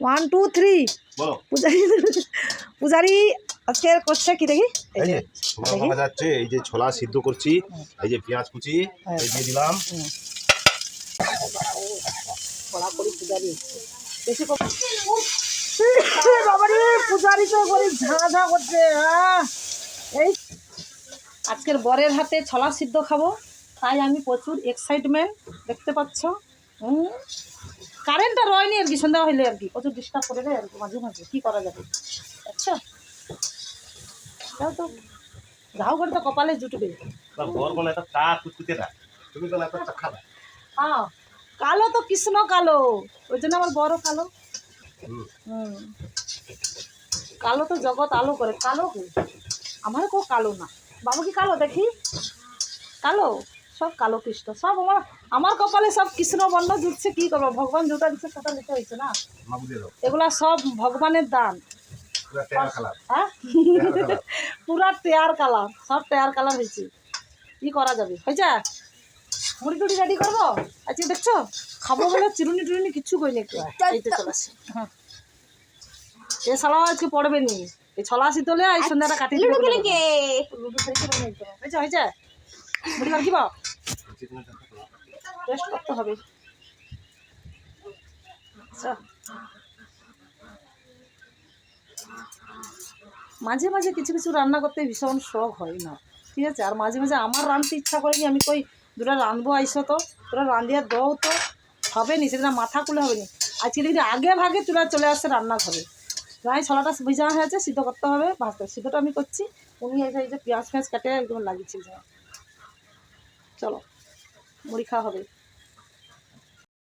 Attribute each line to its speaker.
Speaker 1: One two three
Speaker 2: বলো।
Speaker 1: পূজারি পূজারি আজকে করছে কি দেখি?
Speaker 2: যাচ্ছে এই যে ছোলা সিদ্ধ করছি এই যে পেঁয়াজ কুচি
Speaker 1: হ্যাঁ।
Speaker 2: এই দিয়ে দিলাম।
Speaker 1: পূজারি। বাবারে তো করে ঝাঁ ঝাঁ করছে! এই আজকের বরের হাতে ছলা সিদ্ধ খাব। তাই আমি প্রচুর এক্সাইটমেন্ট দেখতে পাচ্ছ। হুম। কারেন্টটা রয়নি আর কি সন্ধ্যা হইলে আর কি। প্রচুর ডিস্টার্ব করে দেয় আর কি মাঝে মাঝে কী করা যাবে? আচ্ছা। তাও তো। ঘাও করে তো কপালে জুটবে হ্যাঁ কালো তো কৃষ্ণ কালো। ওই জন্য আমার বড় কালো।
Speaker 2: হুম।
Speaker 1: কালো তো জগৎ আলো করে। কালো আমার কেউ কালো না। বাবু কি কালো দেখি? কালো? সব কালো কৃষ্ণ সব আমার আমার কপালে সব কৃষ্ণ বর্ণ জুটছে কি করব? ভগবান যেটা দিচ্ছে সেটা নিতে হয়েছে না? এগুলা সব ভগবানের দান।
Speaker 2: পুরো
Speaker 1: হ্যাঁ? পুরা টেয়ার কালার সব টেয়ার কালার হয়েছে। কি করা যাবে? হয়েছে? মুড়ি টুড়ি রেডি করব? আজকে দেখছ? খাব বলে চিরুনি টুরুনি কিচ্ছু করিনি একটু এইতে চলে আসি। হ্যাঁ। এ শালাও আজকে পড়বে নি। এই ছলা শীতলে তোলে এই সন্ধ্যাটা কাটিয়ে লুডু খেলে কে? লুডু খেলে হয়েছে হয়েছে? মুড়ি কি টেস্ট করতে হবে। আচ্ছা। মাঝে মাঝে কিছু কিছু রান্না করতে ভীষণ শখ হয় না। ঠিক আছে? আর মাঝে মাঝে আমার রাঁধতে ইচ্ছা করেনি, আমি কই, দুটা রাঁধবো, আইসো তো তোরা রাঁধিয়া দও তো। হবে নি সেদিন মাথা খুলে হবে নি আজকে যদি আগে ভাগে তোরা চলে আসছে রান্নাঘরে। প্রায় ছলাটা ভিজা হয়েছে সিদ্ধ করতে হবে, ভাজতে সিদ্ধটা আমি করছি, উনি এই যে পেঁয়াজ ফেঁয়াজ কাটে একদম লাগিয়েছি। চলো। মুড়ি হবে।